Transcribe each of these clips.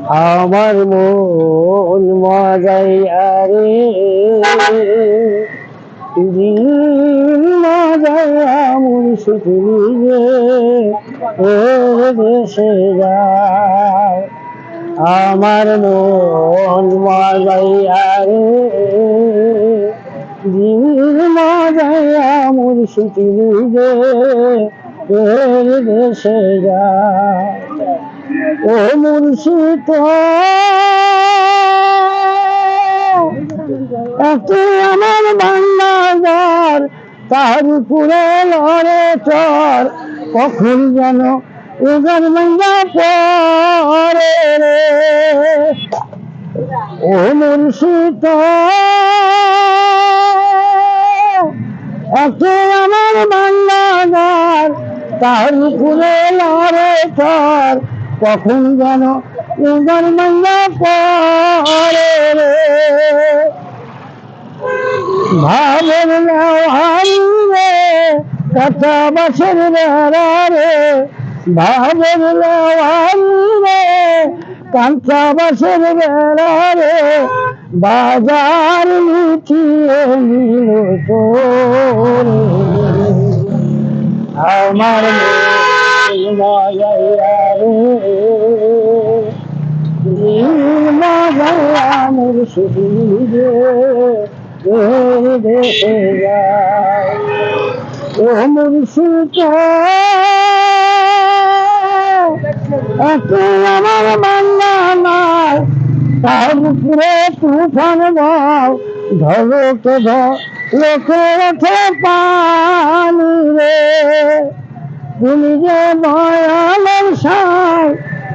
আমার মন মজাইয়া রে। ওর দেশে যায় আমার মন মজাইয়া রে দিন মজাইয়া মুর্শিদ ওর দেশে যায় ও মুর্শিদ এত আমার বাংলাঘর তার উপরে লড়ে চর, কখন যেন এগার বাংলা পরে রে। ও মুর্শিদ এত আমার বাংলাঘর তার উপরে লড়ে চর কখন যেন এগার বাংলা পরে রে। ভাবের হারি রে, কথা বাসের বেড়া রে। ভাবের হারি রে কাঁচা বাসের বেড়া রে। বাজার মিঠিয়ে নিল আমার মায়া রে মুর্শিদ দেশে যায় ও আমার বাংলা নাই তার উপরে তুফান বাও ধরকে লোকে ওঠে পানি রে তুমি যে দয়ালের সাই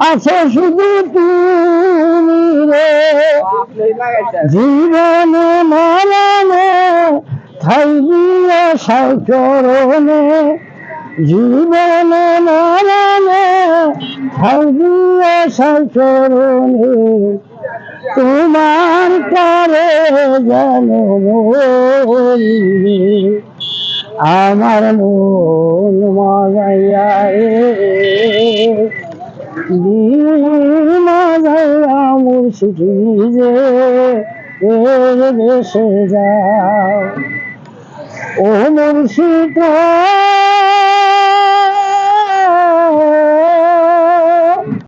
আছে শুধু তুমি রে। জীবনে মরণে থাইবিয়ে সাইচরণে জীবনে মরণে থাইবিয়ে সাইচরণে তোমার পরে যেন মরি। আমার মন মজাইয়া রে। মুর্শিদ দেশে যাও ও মুর্শিদ